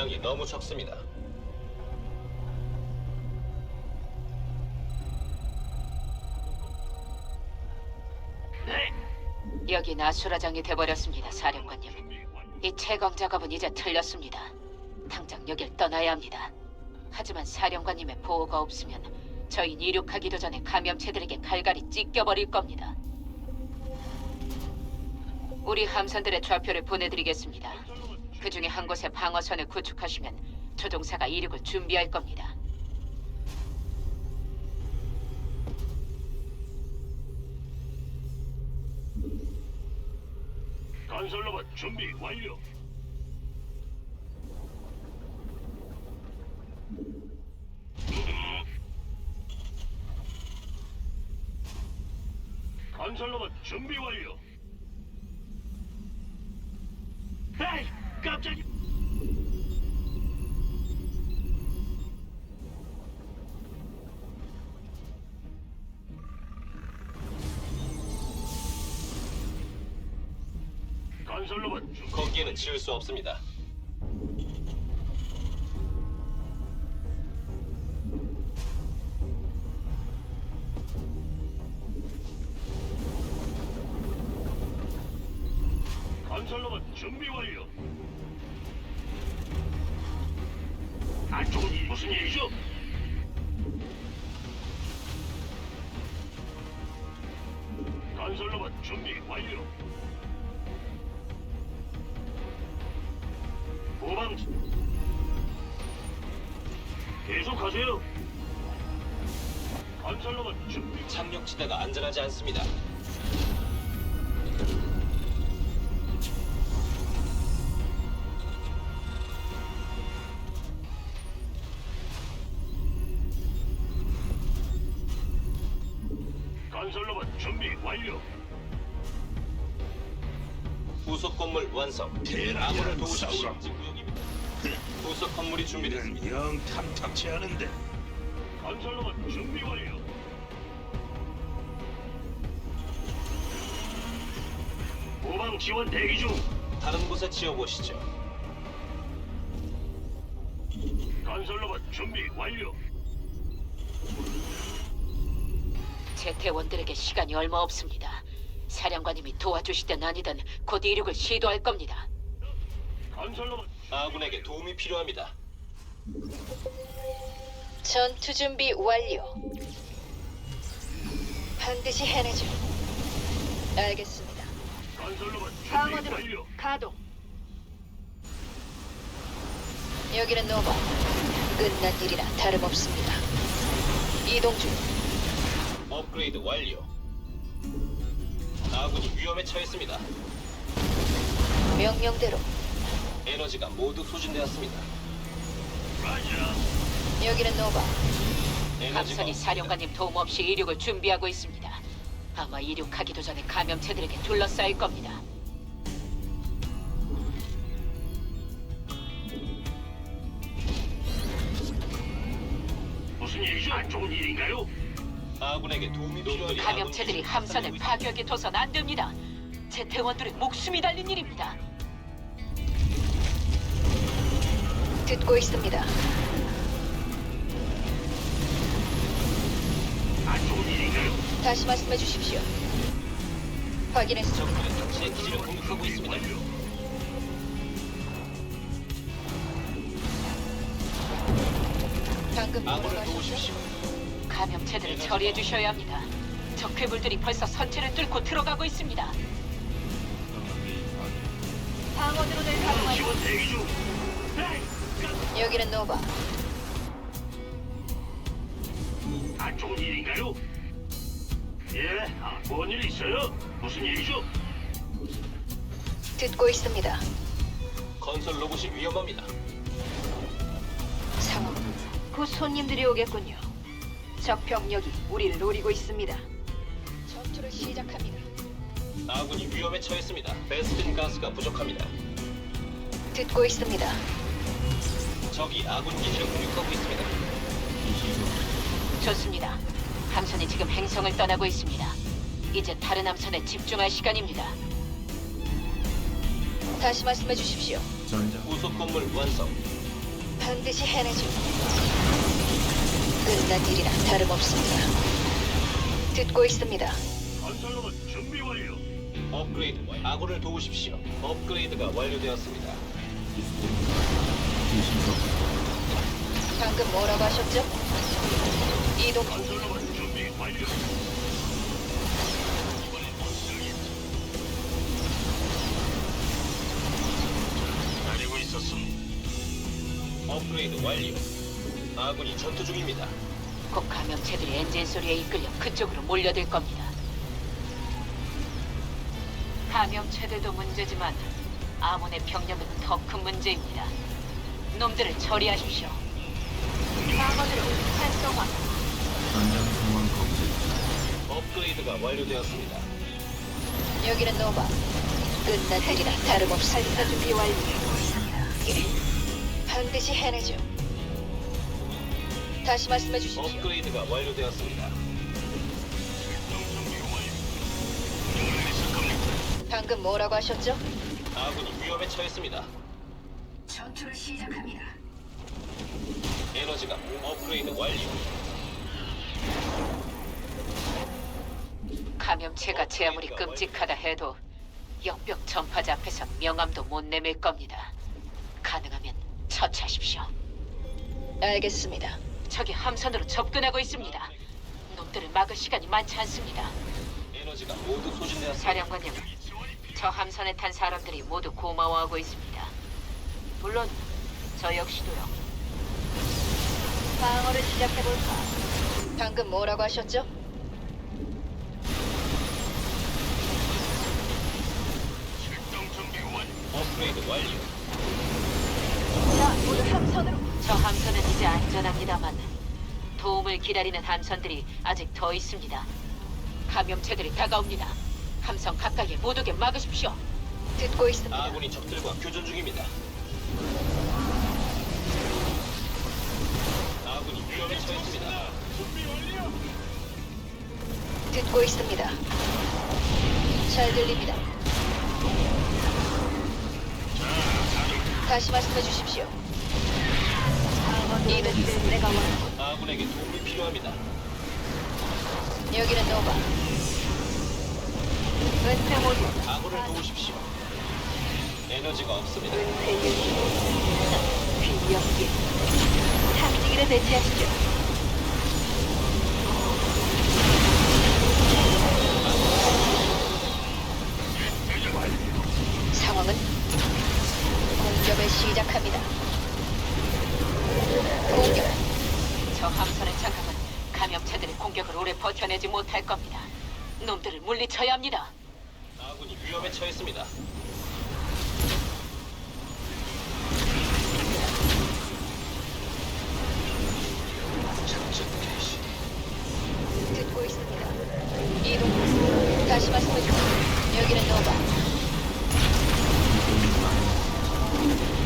물량이 너무 적습니다. 네. 여긴 아수라장이 돼버렸습니다, 사령관님. 이 채광 작업은 이제 틀렸습니다. 당장 여길 떠나야 합니다. 하지만 사령관님의 보호가 없으면 저희 이륙하기도 전에 감염체들에게 갈갈이 찢겨버릴 겁니다. 우리 함선들의 좌표를 보내드리겠습니다. 그 중에 한 곳에 방어선을 구축하시면 조종사가 이륙을 준비할 겁니다. 건설로봇 준비 완료. 건설로봇 준비 완료. 에이, 깜짝이. 건설로봇. 거기에는 지을 수 없습니다. 건설로봇 준비 완료. 안 좋은 일 무슨 일이죠? 건설로봇 준비 완료. 후방 계속하세요. 건설로봇 준비. 착륙지대가 안전하지 않습니다. 건설로봇 준비 완료. 부속 건물 완성. 도우십시오. 구역입니다. 부속 건물이 준비됐습니다. 영 탐탁치 않은데 건설로봇 준비 완료. 후방 지원 대기 중. 다른 곳에 지어보시죠. 건설로봇 준비 완료. 제태원들에게 시간이 얼마 없습니다. 사령관님이 도와주시든 아니든 곧 이륙을 시도할 겁니다. 건설로봇 아군에게 도움이 필요합니다. 전투 준비 완료. 반드시 해내죠. 알겠습니다. 건설로봇 준비 방어드로 완료. 가동. 여기는 노바. 끝난 일이라 다름없습니다. 이동 중. 업그레이드 완료. 아군이 위험에 처했습니다. 명령대로. 에너지가 모두 소진되었습니다. 여기는 노바. 함선이 사령관님 도움 없이 이륙을 준비하고 있습니다. 아마 이륙하기도 전에 감염체들에게 둘러싸일 겁니다. 무슨 일이죠? 안 좋은 일인가요? 아군에게 도움이 필요합니다. 감염체들이 함선을 파괴하게 둬선 안 됩니다. 제태원들의 목숨이 달린 일입니다. 듣고 있습니다. 안 좋은 일인가요? 다시 말씀해 주십시오. 확인했습니다. 제 기지를 공격하고 있습니다. 방금 아군을 뭐라고 하셨죠? 도우십시오. 감염체들을 처리해 주셔야 합니다. 적괴물들이 벌써 선체를 뚫고 들어가고 있습니다. 방어드론을 후방 지원 대기 중. 에이, 깜- 여기는 노바. 안 좋은 일인가요? 예, 아, 뭔일 있어요? 무슨 일이죠? 듣고 있습니다. 건설 로봇이 위험합니다. 상황. 곧 손님들이 오겠군요. 적 병력이 우리를 노리고 있습니다. 전투를 시작합니다. 아군이 위험에 처했습니다. 베스킨 가스가 부족합니다. 듣고 있습니다. 적이 아군 기지를 공격하고 있습니다. 좋습니다. 함선이 지금 행성을 떠나고 있습니다. 이제 다른 함선에 집중할 시간입니다. 다시 말씀해 주십시오. 전장 부속 건물 완성. 반드시 해내죠. 끝난 일이라 다름없습니다. 듣고 있습니다. 건설로봇 준비 완료. 업그레이드 완. 아군을 도우십시오. 업그레이드가 완료되었습니다. 방금 뭐라고 하셨죠? 이동 중. 건설로봇 준비 완료. 기다리고 있었음. 업그레이드 완료. 아군이 전투 중입니다. 곧 감염체들이 엔진 소리에 이끌려 그쪽으로 몰려들 겁니다. 감염체들도 문제지만 아몬의 병력은 더 큰 문제입니다. 놈들을 처리하십시오. 방어드로 활성화. 전장 상황 검색 업그레이드가 완료되었습니다. 여기는 노바. 끝난 일이라 다름없습니다. 준비 완료. 예. 반드시 해내죠. 다시 말씀해 주십시오. 업그레이드가 완료되었습니다. 방금 뭐라고 하셨죠? 아군이 위험에 처했습니다. 전투를 시작합니다. 에너지가 업그레이드 완료. 감염체가 제 아무리 끔찍하다 해도 역병 전파자 앞에서 명함도 못 내밀 겁니다. 가능하면 처치하십시오. 알겠습니다. 적이 함선으로 접근하고 있습니다. 놈들을 막을 시간이 많지 않습니다. 에너지가 모두 소진되었습니다. 사령관님, 저 함선에 탄 사람들이 모두 고마워하고 있습니다. 물론 저 역시도요. 방어를 시작해볼까? 방금 뭐라고 하셨죠? 출동 준비 완료. 업그레이드 완료. 자, 모두 함선으로. 저 함선 안전합니다만 도움을 기다리는 함선들이 아직 더 있습니다. 감염체들이 다가옵니다. 함선 가까이에 못 오게 막으십시오. 듣고 있습니다. 아군이 적들과 교전 중입니다. 아군이 위험에 처했습니다. 듣고 있습니다. 잘 들립니다. 다시 말씀해 주십시오. 이동 내가 원. 아군에게 도움이 필요합니다. 여기는 노바. 은폐 모드. 아군을 도우십시오. 에너지가 없습니다. 귀엽게. 탐지기를 배치하시죠. 못할 겁니다. 놈들을 물리쳐야 합니다. 아군이 위험에 처했습니다. 작전 개시. 듣고 있습니다. 이동. 다시 말씀해 주세요. 여기는 노바.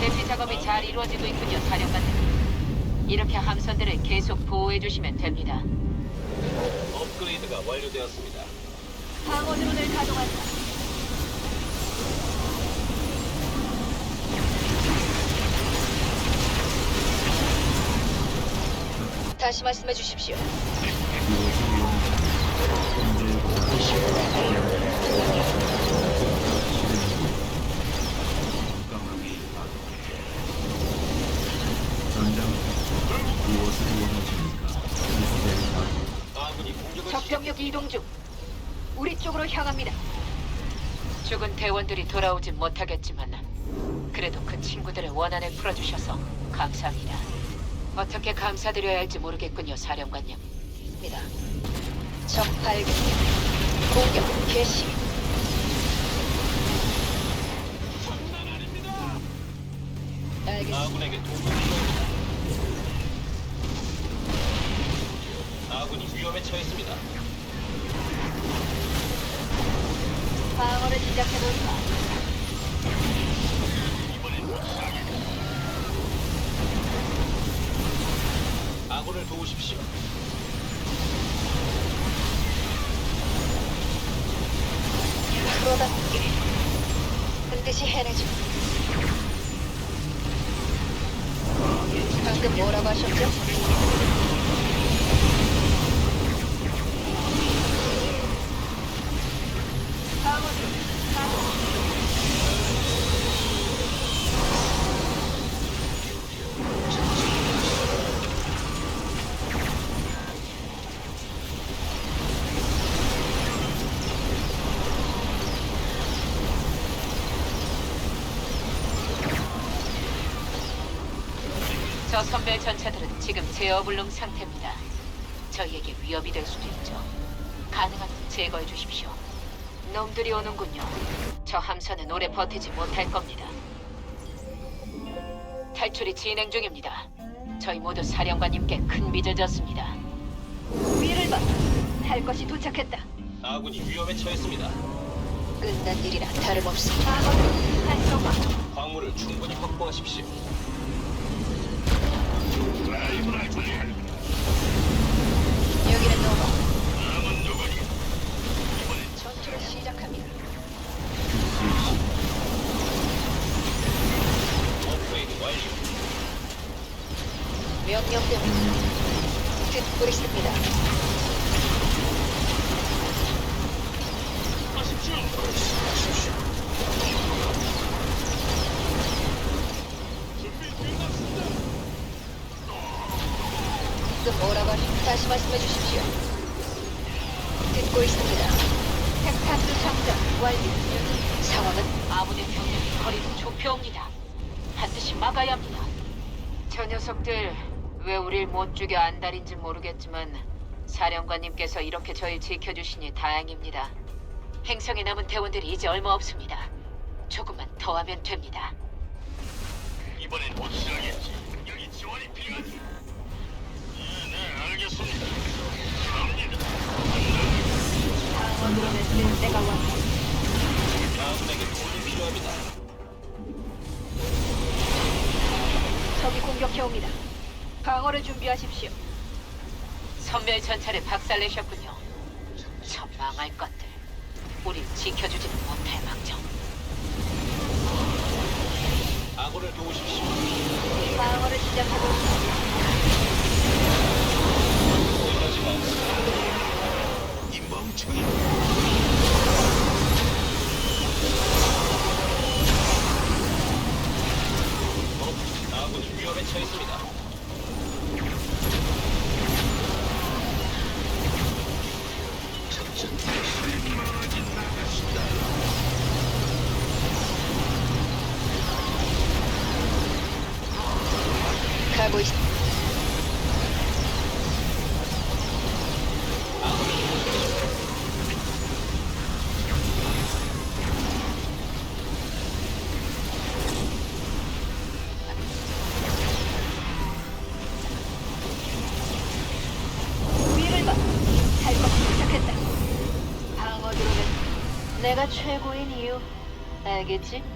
대피 작업이 잘 이루어지고 있군요, 사령관님. 이렇게 함선들을 계속 보호해 주시면 됩니다. 업그레이드가 완료되었습니다. 방어 드론을 가동한다. 다시 말씀해 주십시오. 아군이 공격을 적병력 이동 중. 우리 쪽으로 향합니다. 죽은 대원들이 돌아오진 못하겠지만 그래도 그 친구들의 원한을 풀어주셔서 감사합니다. 어떻게 감사드려야 할지 모르겠군요, 사령관님. 입니다. 적 발견. 공격 개시. 알겠습니다. 아군에게 도움이 아군이 위험에 처했습니다. 방어를 시작해볼까? 아군을 도우십시오. 프로답게 반드시 해내죠. 방금 뭐라고 하셨죠? 저 선멸 전차들은 지금 제어 불능 상태입니다. 저희에게 위협이 될 수도 있죠. 가능하면 제거해 주십시오. 놈들이 오는군요. 저 함선은 오래 버티지 못할 겁니다. 탈출이 진행 중입니다. 저희 모두 사령관님께 큰 빚을 졌습니다. 위를 봐. 할 것이 도착했다. 아군이 위험에 처했습니다. 끝난 일이라 다름없어. 광물을 충분히 확보하십시오. 말씀해 주십시오. 듣고 있습니다. 핵탄두 장전 완료. 상황은 아무의 병력이 거리를 좁혀옵니다. 반드시 막아야 합니다. 저 녀석들 왜 우릴 못 죽여 안달인지 모르겠지만 사령관님께서 이렇게 저희 지켜주시니 다행입니다. 행성에 남은 대원들이 이제 얼마 없습니다. 조금만 더 하면 됩니다. 이번엔 확실하겠지. 여기 지원이 필요하지. 알겠습니다. 갑니다. 방어드론을 때가 왔다. 아군에게 도움이 필요합니다. 적이 공격해 옵니다. 방어를 준비하십시오. 선멸 전차를 박살내셨군요. 저 망할 것들. 우릴 지켜주지는 못할 망정. 아군을 도우십시오. 방어를 시작하고 있습니다. 이 멍청이. 어? 아군이 위험에 처했습니다. 내가 최고인 이유 알겠지?